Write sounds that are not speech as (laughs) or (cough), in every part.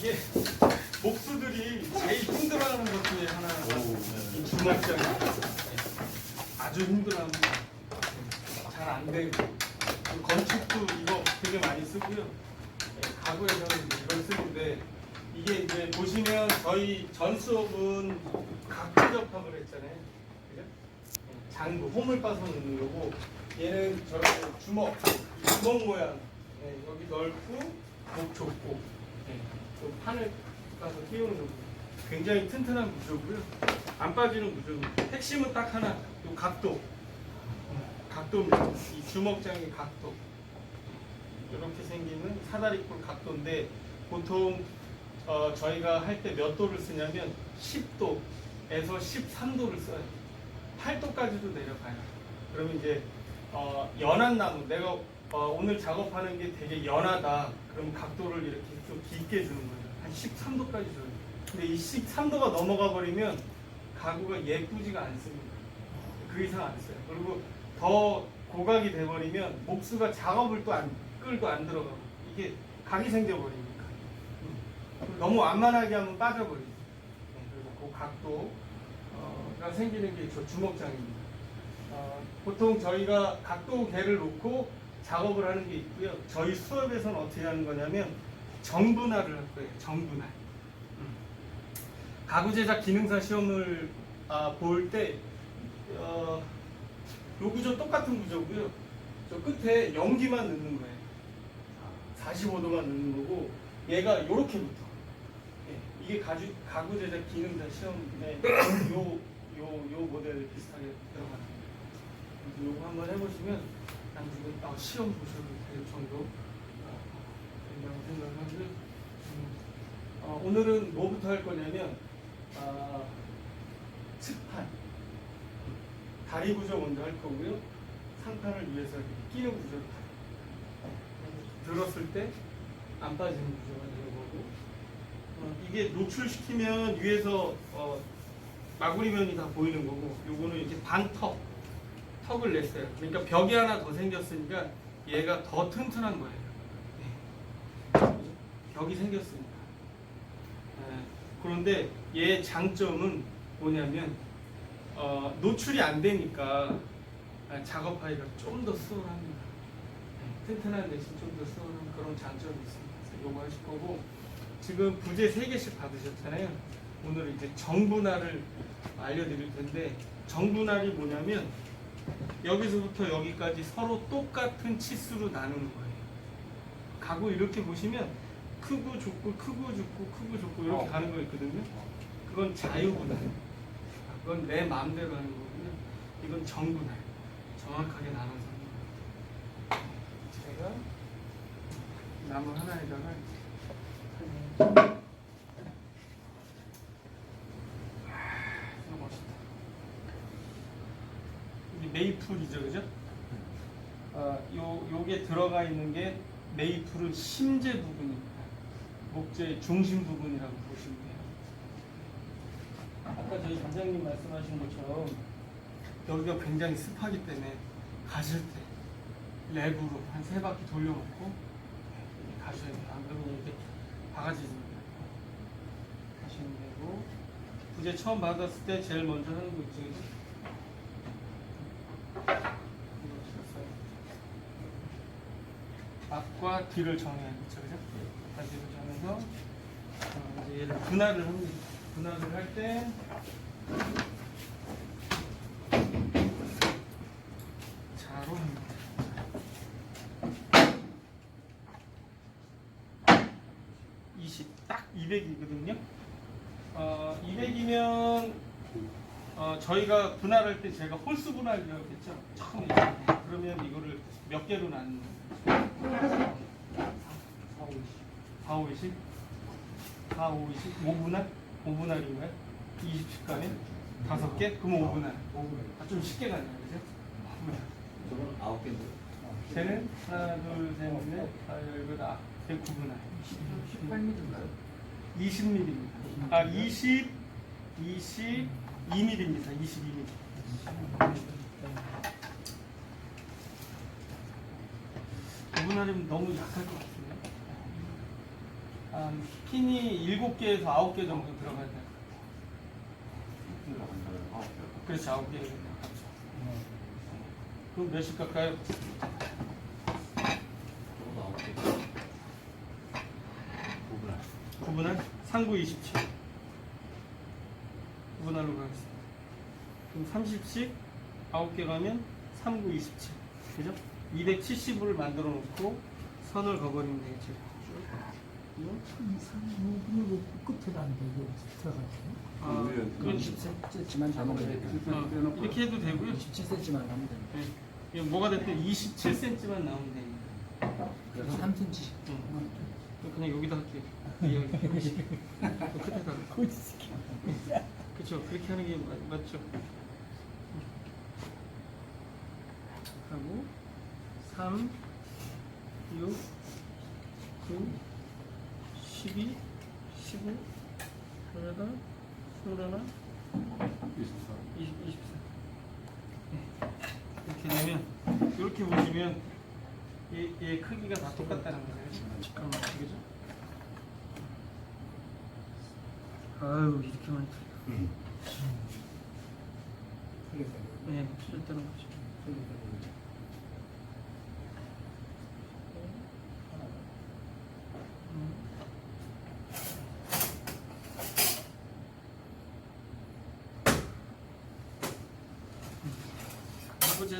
이게 목수들이 제일 힘들어하는 것 중에 하나가 이 주먹장이 아주 힘들어합니다. 잘안 되고 그 건축도 이거 되게 많이 쓰고요. 예, 가구에서는 이제 이걸 쓰는데 이게 이제 보시면 저희 전 수업은 각도 접합을 했잖아요. 그죠? 예, 장구 홈을 빠서 넣는 거고 얘는 저런 주먹 이 주먹 모양 예, 여기 넓고 목 좁고 예, 그 판을 가서 띄우는 거 굉장히 튼튼한 구조고요. 안 빠지는 구조입니다. 핵심은 딱 하나, 요 각도. 각도입니다. 이 주먹장의 각도. 이렇게 생기는 사다리꼴 각도인데 보통 어, 저희가 할 때 몇 도를 쓰냐면 10도에서 13도를 써요. 8도까지도 내려가요. 그러면 이제 어, 연한 나무, 내가 어, 오늘 작업하는 게 되게 연하다. 그럼 각도를 이렇게 좀 깊게 주는 거예요. 한 13도까지 줘요. 근데 이 13도가 넘어가 버리면 가구가 예쁘지가 않습니다. 그 이상 안 써요. 그리고 더 고각이 돼버리면 목수가 작업을 또 안 끌고 안 들어가고 이게 각이 생겨버리니까 음. 너무 완만하게 하면 빠져버리죠. 네, 그리고 그 각도가 생기는 게 저 주먹장입니다. 어, 보통 저희가 각도 개를 놓고 작업을 하는 게 있고요. 저희 수업에서는 어떻게 하는 거냐면 정분할을 할 거예요. 정분할. 음. 가구 제작 기능사 시험을 아, 볼 때, 어, 요 구조 똑같은 구조고요. 저 끝에 연기만 넣는 거예요. 45도만 넣는 거고, 얘가 요렇게 붙어. 예, 이게 가주, 가구 제작 기능사 시험에 (coughs) 요, 요, 요 모델 비슷하게 들어가는 거예요. 요거 한번 해보시면, 나중에 아, 시험 보셔도 될 정도 어, 된다고 생각하고요. 음, 어, 오늘은 뭐부터 할 거냐면, 아, 측판. 다리 구조 먼저 할 거고요. 상판을 위해서 끼는 구조를. 들었을 때 안 빠지는 구조가 되는 거고 어, 이게 노출시키면 위에서 어, 마구리면이 다 보이는 거고 요거는 이제 반턱 턱을 냈어요. 그러니까 벽이 하나 더 생겼으니까 얘가 더 튼튼한 거예요. 네. 벽이 생겼으니까. 네. 그런데 얘의 장점은 뭐냐면 어, 노출이 안 되니까 아, 작업하기가 좀 더 수월합니다. 네, 튼튼한 대신 좀 더 수월한 그런 장점이 있습니다. 요거 하실 거고 지금 부재 3개씩 받으셨잖아요. 오늘 이제 정분할을 알려드릴 텐데 정분할이 뭐냐면 여기서부터 여기까지 서로 똑같은 치수로 나누는 거예요. 가구 이렇게 보시면 크고 좁고 크고 좁고 크고 좁고 이렇게 어. 가는 거 있거든요. 그건 자유분할. 그건 내 마음대로 하는 거고요. 이건 정분할. 정확하게 나눠서 하는 거예요. 제가 나무 하나에다가 아, 이거 멋있다. 이게 메이플이죠, 그죠? 어, 요 요게 들어가 있는 게 메이플은 심재 부분입니다. 목재의 중심 부분이라고 보시면 돼요. 아까 저희 관장님 말씀하신 것처럼 여기가 굉장히 습하기 때문에 가실 때 랩으로 한 세 바퀴 돌려놓고 가셔야 돼요. 안 그러면 이렇게 바가지입니다. 가시면 되고 부재 처음 받았을 때 제일 먼저 하는 거 있죠. 앞과 뒤를 정해야겠죠, 그죠? 앞과 뒤를 정해서 어, 이제 얘를 분할을 합니다. 분할을 할 때 자로 합니다. 20, 딱 200이거든요. 어, 200이면 어, 저희가 분할할 때 제가 홀수 분할 배웠겠죠. 처음에 그러면 이거를 몇 개로 나누는 거예요? 4, 5, 20. 4, 5, 20? 4, 5, 20? 5분할? 5분할인가요? 20시간에? 다섯 개? 그럼 5분할. 아, 좀 쉽게 가네요. 그죠? 5분할. 저건 아홉 개인데. 쟤는 하나, 둘, 셋, 넷, 다섯, 여섯, 아홉. 쟤 9분할. 18m인가요? 20mm입니다. 아, 20, 2mm입니다. 22mm. 구분하려면 너무 약할 것 같은데. 아, 핀이 7개에서 9개 정도 들어가야 돼요. 그렇죠, 9개. 그럼 몇십 가까이? 구분할? 구분할? 상구 27. 30씩 9개 가면 39, 27. 그죠? 270을 만들어 놓고 선을 그어버리면 되겠죠. 쭉. 이거 끝에다 안 되고 들어가죠. 아, 그건 27cm만 잡으면 돼. 어, 이렇게 해도 되고요. 27cm만 하면 돼. 네. 이거 뭐가 됐든 27cm만 나오면 됩니다. 그래서 3cm씩. 응. 그냥 여기다 할게요. 여기. 그 끝에다. 그렇죠. 그렇게 하는 게 맞, 맞죠. 하고 3, 6, 9, 12, 15, 그러다 21, 20, 24. 네. 이렇게 되면 이렇게 보시면 얘, 얘 크기가 다 똑같다는 거예요. 잠깐만, 그죠? 아유 이렇게 많이 틀려. 네, 틀렸다는 거죠. 음.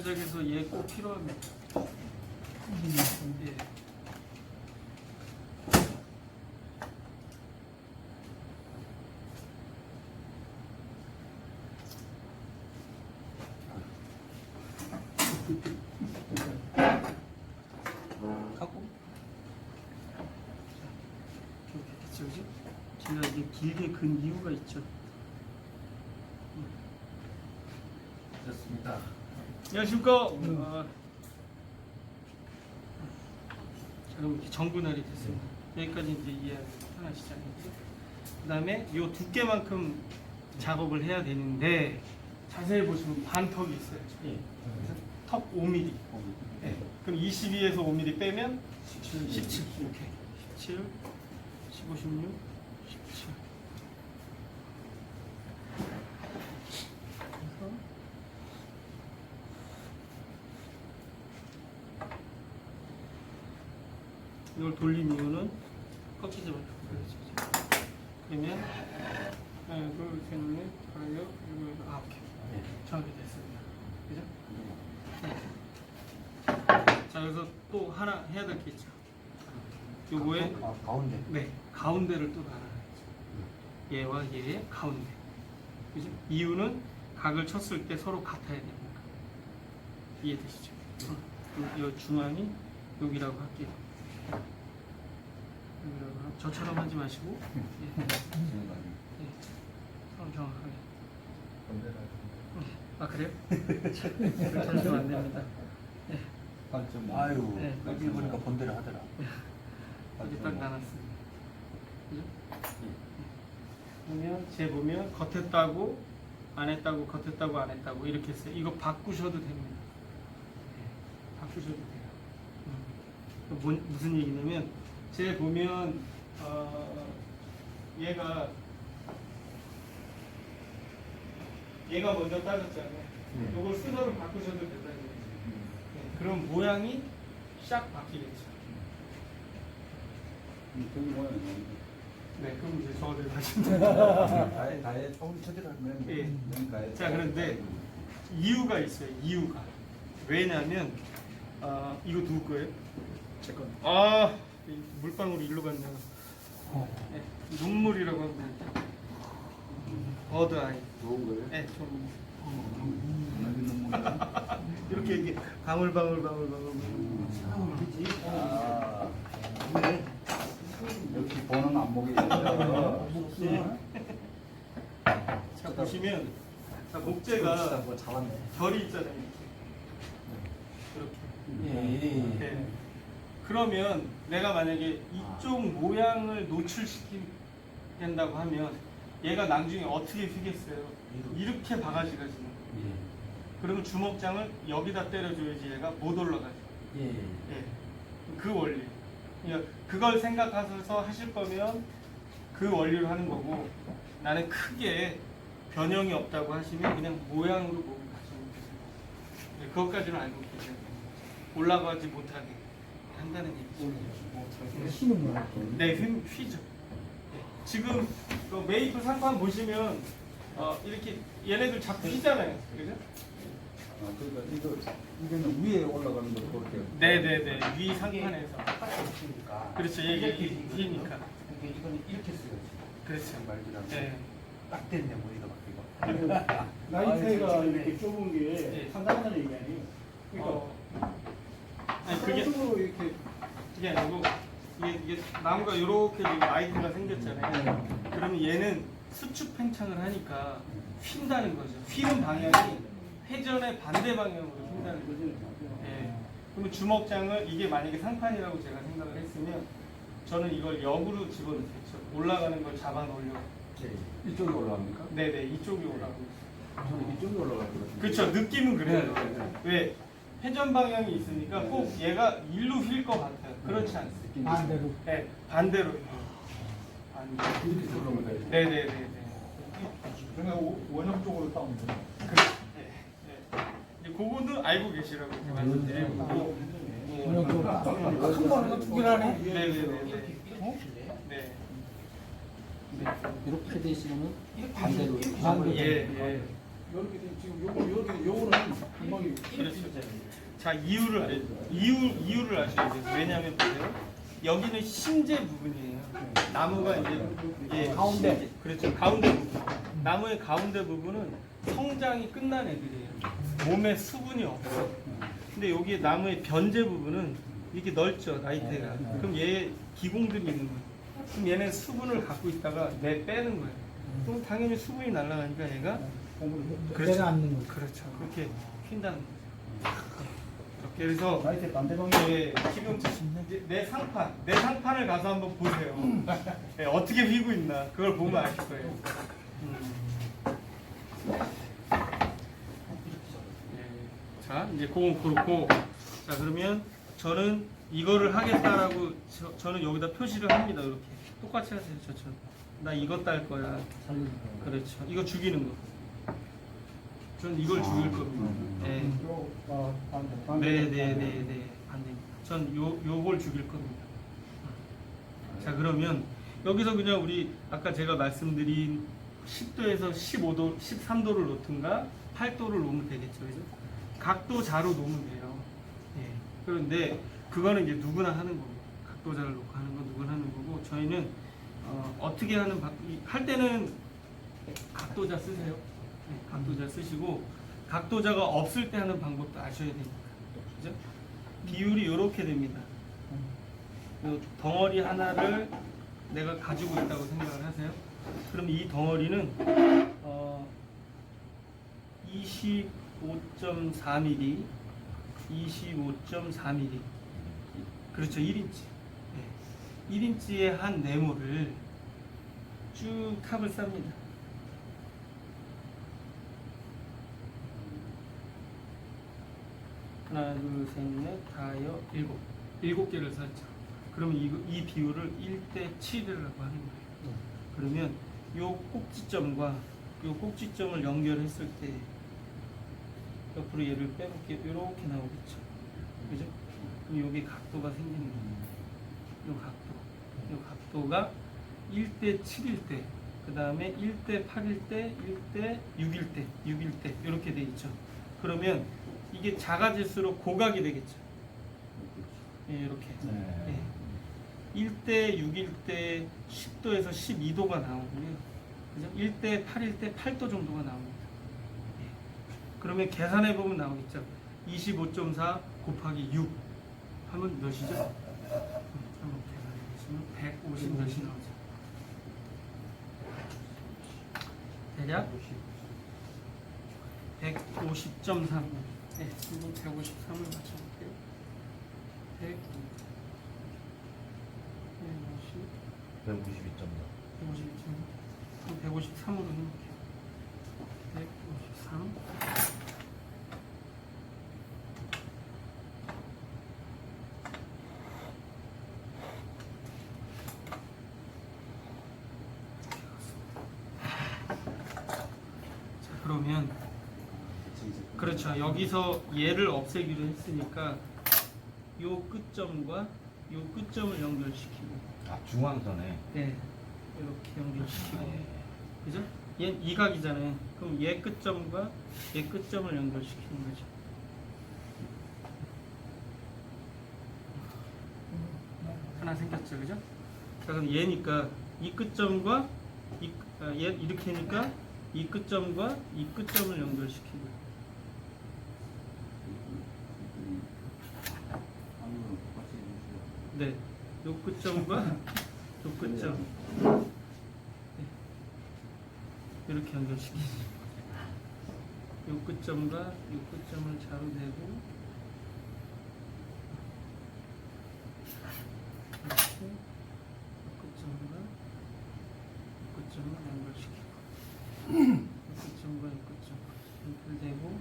제작해서 얘 꼭 필요합니다. 예. 그죠? 제가 이게 길게 근 이유가 있죠. 됐습니다. 안녕하십니까. 아, 자, 그럼 이렇게 정분할이 됐습니다. 여기까지 이제 이해하기 편하시지 않겠죠? 그 다음에 이 두께만큼 작업을 해야 되는데 자세히 보시면 반턱이 있어요. 그래서 턱 5mm. 네. 그럼 22에서 5mm 빼면 17. 17. 오케이. 17, 15, 16, 17. 그래서 이걸 돌린 이유는 말라고 그러죠. 그러면 셋, 넷, 다섯, 일곱, 여덟, 아홉 개. 정확히 됐습니다. 그죠? 네. 자, 그래서 또 하나 해야 될 게 있죠. 요거에 아, 가운데. 네 가운데를 또 달아야죠. 얘와 얘의 가운데. 그죠? 이유는 각을 쳤을 때 서로 같아야 됩니다. 이해되시죠? 이, 이 중앙이 여기라고 할게요. 저처럼 하지 마시고 예, 예, 성 정확하게. 아 그래요? 그렇게 하시면 안 됩니다. 아유, 네. 여기 보니까 본대로 하더라. 여기 딱 나눴습니다. 그죠? 보면 제 보면 겉에 따고 안에 따고 겉에 따고 안에 따고 이렇게 했어요. 이거 바꾸셔도 됩니다. 네, 바꾸셔도 돼요. 음. 뭔- 무슨 얘기냐면 제 보면 어, 얘가 얘가 먼저 따졌잖아요. 네. 이걸 순서를 바꾸셔도 된다는 얘기죠. 네, 그럼 모양이 싹 바뀌겠죠. 네, 그럼 이제 저를 다시. (laughs) 다에 다에 조금 쳐들어가면 예. 자, 그런데 이유가 있어요. 이유가. 왜냐면 아 이거 누구 거예요? 제 거. 아, 이 물방울이 일로 갔네요. 네, 눈물이라고 합니다. 버드 아이. 좋은 거예요? 네, 좀 (laughs) 이렇게 이게 방울 방울 방울 방울. 아, 역시 보는 안목이 네. 자 보시면 자 목재가 뭐 잡았네. 결이 있잖아요. 이렇게. 예. 네. 그러면 내가 만약에 이쪽 모양을 노출시킨다고 하면 얘가 나중에 어떻게 휘겠어요? 이렇게 바가지가 지는 거예요. 그러면 주먹장을 여기다 때려줘야지 얘가 못 올라가죠. 예. 예. 그 원리. 그러니까 그걸 생각하셔서 하실 거면 그 원리로 하는 거고 나는 크게 변형이 없다고 하시면 그냥 모양으로 보고 가시면. 네, 그것까지는 알고 계세요. 올라가지 못하게 한다는 얘기죠. 힘은 뭐야? 네, 휘, 휘죠. 네. 지금 그 메이플 상판 보시면 어, 이렇게 얘네들 자꾸 휘잖아요. 그죠? 아, 그러니까 이거 이거는 위에 올라가는 거 그렇게. 네 네 네. 위 상판에서. 똑같으니까. 그렇죠. 이게 휘니까. 이게 이거는 이렇게 쓰여지. 그렇죠. 말들하고. 네. 딱 됐네 머리가 바뀌고. 나이테가 이렇게 좁은 게 네. 상당하다는 얘기 아니에요? 그러니까 어, 아니 그게 그게 이렇게 그게 아니고 이게, 이게 나무가 이렇게 지금 라이트가 생겼잖아요. 그러면 얘는 수축 팽창을 하니까 휜다는 거죠. 휘는 방향이 회전의 반대 방향으로 휜다는 거죠. 예. 그러면 주먹장을 이게 만약에 상판이라고 제가 생각을 했으면 저는 이걸 역으로 집어넣겠죠. 올라가는 걸 잡아 놓으려고. 이쪽에 올라갑니까? 네네 이쪽이 올라가고. 저는 이쪽에 올라갈 것 같은데. 그렇죠. 느낌은 그래요. 네, 네, 네. 왜 회전 방향이 있으니까 꼭 얘가 일로 휠 것 같아요. 그렇지 않습니다. 반대로. 네 반대로. 반대로. 이렇게 되지. 네네네네. 그러니까 오- 원형 쪽으로 따면 돼요. 그렇죠. 네. 네. 이제 그거는 알고 계시라고 제가 말씀드리는 거고. 그냥 그 큰거는 두 개라네. 네네네네. 네. 이렇게 돼 있으면은 반대로 반대로. 예, 예. 이렇게 돼, 지금 요거 이렇게 요거는 금방이 그렇죠. 자 이유를 알- 이유 이유를 아셔야 돼요. 왜냐하면 보세요. 여기는 심재 부분이에요. 나무가 이제 예, 가운데. 심재, 그렇죠. 가운데 부분. 나무의 가운데 부분은 성장이 끝난 애들이에요. 몸에 수분이 없어. 근데 여기 나무의 변재 부분은 이렇게 넓죠 나이테가. 그럼 얘 기공들이 있는 거예요. 그럼 얘는 수분을 갖고 있다가 내 빼는 거예요. 그럼 당연히 수분이 날아가니까 얘가 그렇죠. 내려앉는 거. 그렇죠. 그렇게 휜다는 거죠. 이렇게 그래서 나이테 반대방이 예, 지금 이제 내 상판, 내 상판을 가서 한번 보세요. 예, (laughs) 어떻게 휘고 있나 그걸 보면 아실 거예요. 음. 예, 자 이제 그건 그렇고 자 그러면 저는 이거를 하겠다라고 저, 저는 여기다 표시를 합니다. 이렇게 똑같이 하세요. 저처럼 나 이거 딸 거야. 그렇죠. 이거 죽이는 거. 전 이걸 죽일 겁니다. 예. 요 아, 반대 반대. 네네 네네 반대. 전 요, 요걸 죽일 겁니다. 자 그러면 여기서 그냥 우리 아까 제가 말씀드린 10도에서 15도, 13도를 놓든가 8도를 놓으면 되겠죠. 그죠? 각도 자로 놓으면 돼요. 예. 그런데 그거는 이제 누구나 하는 거고 각도 자를 놓고 하는 건 누구나 하는 거고 저희는 어, 어떻게 하는 할 때는 각도자 쓰세요. 네, 각도자 쓰시고 각도자가 없을 때 하는 방법도 아셔야 되니까. 그죠? 비율이 이렇게 됩니다. 요 덩어리 하나를 내가 가지고 있다고 생각을 하세요. 그럼 이 덩어리는 어, 25.4mm, 25.4mm, 그렇죠 1인치. 네. 1인치의 한 네모를 쭉 탑을 쌉니다. 하나, 둘, 셋, 넷, 다여, 일곱. 일곱 개를 샀죠. 그러면 이, 이 비율을 1대 7이라고 하는 거예요. 그러면 요 꼭지점과 요 꼭지점을 연결했을 때 옆으로 얘를 빼볼게요. 이렇게 나오겠죠. 그죠? 그럼 여기 각도가 생기는 거예요. 요 각도. 요 각도가 1대 7일 때, 그 다음에 1대 8일 때, 1대 6일 때, 6일 때, 이렇게 돼 있죠. 그러면 이게 작아질수록 고각이 되겠죠. 예, 이렇게. 네. 예. 1대 6일 때 10도에서 12도가 나오고요. 그죠? 1대 8일 때 8도 정도가 나옵니다. 예. 그러면 계산해 보면 나오겠죠. 25.4 곱하기 6 하면 몇이죠? 음, 한번 계산해 보시면 150 몇이 나오죠. 대략 150.3. 네, 153을 맞춰볼게요. 100, 150, 152.4. 152.4. 153으로 해볼게요. 153. 그러면 그렇죠. 여기서 얘를 없애기로 했으니까 요 끝점과 요 끝점을 연결시키고 아 중앙선에. 네 이렇게 연결시키고 네. 그죠? 얘 이각이잖아요. 그럼 얘 끝점과 얘 끝점을 연결시키는 거죠. 하나 생겼죠, 그죠? 자 그럼 얘니까 이 끝점과 이, 아, 얘 이렇게 하니까 이 끝점과 이 끝점을 연결시키고 네, 요 끝점과 요 끝점 네. 이렇게 연결시키죠. 요 끝점과 요 끝점을 자로 대고 이렇게 요 끝점과 요 끝점을 연결시키고 요 끝점과 요 끝점 연결되고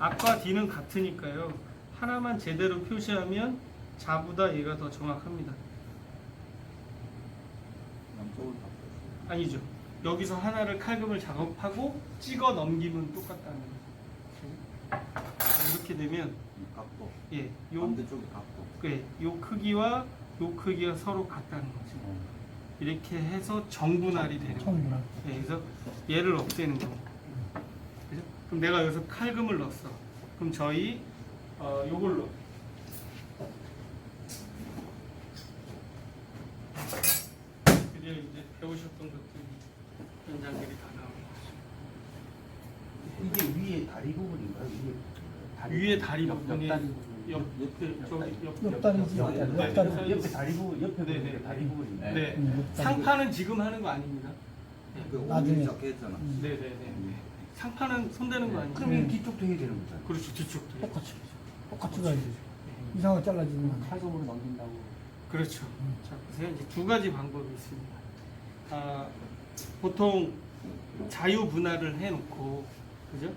앞과 뒤는 같으니까요. 하나만 제대로 표시하면 자보다 얘가 더 정확합니다. 양쪽을 다 아니죠. 여기서 하나를 칼금을 작업하고 찍어 넘기면 똑같다는 거죠. 자, 이렇게 되면 이 각도 예, 요, 반대쪽이 각도 예, 요 크기와 요 크기가 서로 같다는 거죠. 이렇게 해서 정분할이 되는 거예요. 예, 그래서 얘를 없애는 거. 그죠? 그럼 내가 여기서 칼금을 넣었어. 그럼 저희 어, 요걸로 드디어 이제 배우셨던 것들이 현장들이 다 나오는 거죠. 이게 위에 다리 부분인가요? 위에 다리 위에 다리 옆- 부분이 옆 다리 부분. 옆, 옆, 저기 옆, 옆다리지. 옆- 네, 옆- 옆다리. 옆에 다리 부분 옆에 네, 네. 다리 부분인가요? 네. 음, 옆다리. 상판은 지금 하는 거 아닙니다. 그 나중에. 적게 했잖아 음. 네네네. 상판은 손대는 거 아니에요? 그럼 이 뒤쪽도 해야 되는 거잖아요. 그렇죠, 뒤쪽도. 똑같이. 똑같이 가야지. 이상하게 잘라지면 안 돼. 칼금으로 넘긴다고. 그렇죠. 자, 보세요. 이제 두 가지 방법이 있습니다. 아, 보통 자유 분할을 해놓고, 그죠?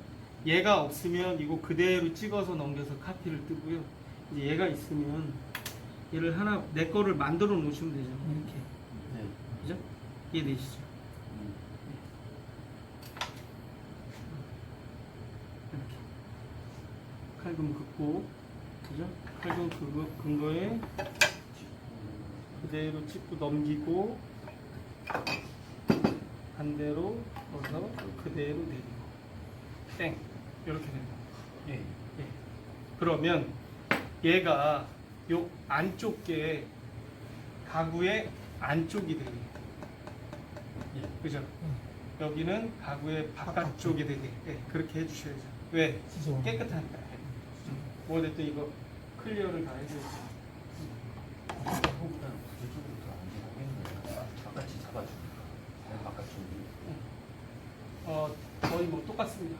얘가 없으면 이거 그대로 찍어서 넘겨서 카피를 뜨고요. 이제 얘가 있으면 얘를 하나 내 거를 만들어 놓으시면 되죠. 이렇게, 네. 그죠? 이해되시죠? 음. 이렇게 칼금 긋고, 그죠? 칼금 그거 근거에 그대로 찍고 넘기고 반대로 넣어서 그대로 내리고 땡 이렇게 됩니다. 예. 예. 그러면 얘가 요 안쪽 게 가구의 안쪽이 되게 예. 그죠? 여기는 가구의 바깥쪽이 되게 예. 그렇게 해주셔야죠. 왜? 깨끗하니까. 뭐 됐든 이거 클리어를 다 더안. 바깥이 잡아주니까. 네, 바깥쪽이. 어, 거의 뭐 똑같습니다.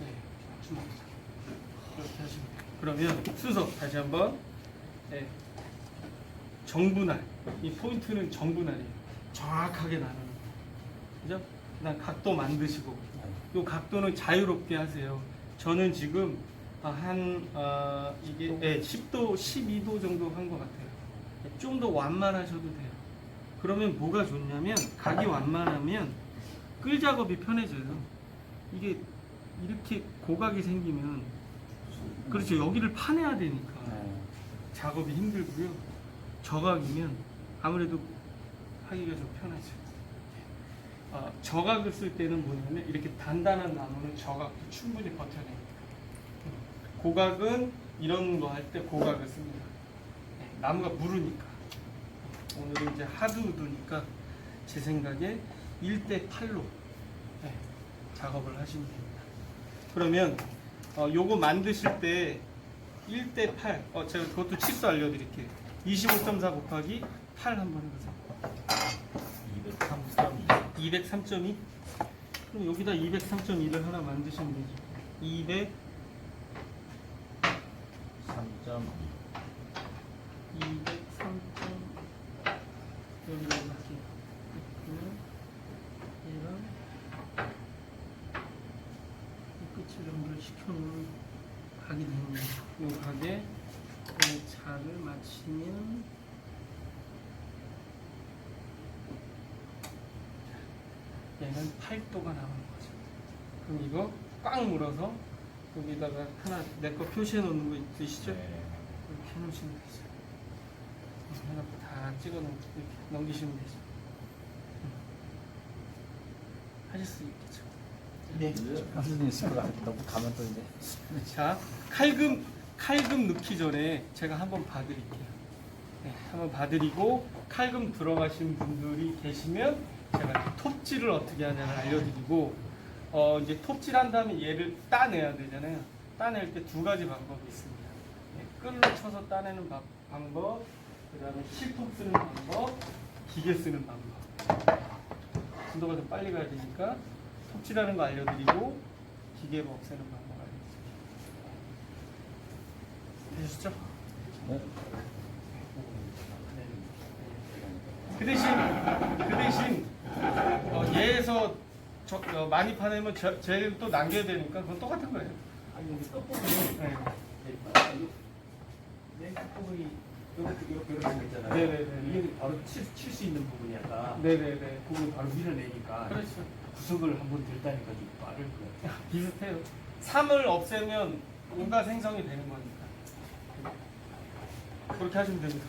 네, 하시면 돼요. 그러면 순서 다시 한번. 네. 정분할. 이 포인트는 정분할이에요. 정확하게 나누는 거. 그죠? 그다음 각도 만드시고. 이 각도는 자유롭게 하세요. 저는 지금 아, 한 어, 이게 네, 10도, 12도 정도 한 것 같아요. 좀 더 완만하셔도 돼요. 그러면 뭐가 좋냐면 각이 완만하면 끌 작업이 편해져요. 이게 이렇게 고각이 생기면 그렇죠 여기를 파내야 되니까 네. 작업이 힘들고요. 저각이면 아무래도 하기가 좀 편하죠. 아, 저각을 쓸 때는 뭐냐면 이렇게 단단한 나무는 저각도 충분히 버텨냅니다. 고각은 이런 거 할 때 고각을 씁니다. 네, 나무가 무르니까. 오늘은 이제 하드우드니까 제 생각에 1대 8로 네, 작업을 하시면 됩니다. 그러면 어, 요거 만드실 때 1대 8, 어, 제가 그것도 치수 알려드릴게요. 25.4 곱하기 8 한번 해보세요. 203.2. 203.2? 그럼 여기다 203.2를 하나 만드시면 되죠. 200, um, 내 거 표시해 놓는 거 있으시죠? 네. 이렇게 해 놓으시면 되죠. 해놓고 다 찍어 놓고 이렇게 넘기시면 되죠. 음. 하실 수 있겠죠. 네. 선생님 스프가 너무 가면 또 이제. 자, 칼금 칼금 넣기 전에 제가 한번 봐드릴게요. 네, 한번 봐드리고 칼금 들어가신 분들이 계시면 제가 톱질을 어떻게 하냐를 알려드리고 어 이제 톱질한 다음에 얘를 따내야 되잖아요. 따낼 때 두 가지 방법이 있습니다. 네, 끌로 쳐서 따내는 방- 방법, 그 다음에 실톱 쓰는 방법, 기계 쓰는 방법. 순도가 좀 빨리 가야 되니까 톱질하는 거 알려드리고 기계로 없애는 방법 알려드릴게요. 되셨죠? 네. 그 대신 그 대신 어, 얘에서 저, 어, 많이 파내면 제- 쟤를 또 남겨야 되니까 그건 똑같은 거예요. 네. 이게 바로 칠 수 있는 부분이 약간 네네네. 그걸 바로 밀어내니까 그렇죠. 구석을 한번 들다니까 좀 빠를 거예요. 비슷해요. 3을 없애면 온갖 생성이 되는 거니까. 그렇게 하시면 됩니다.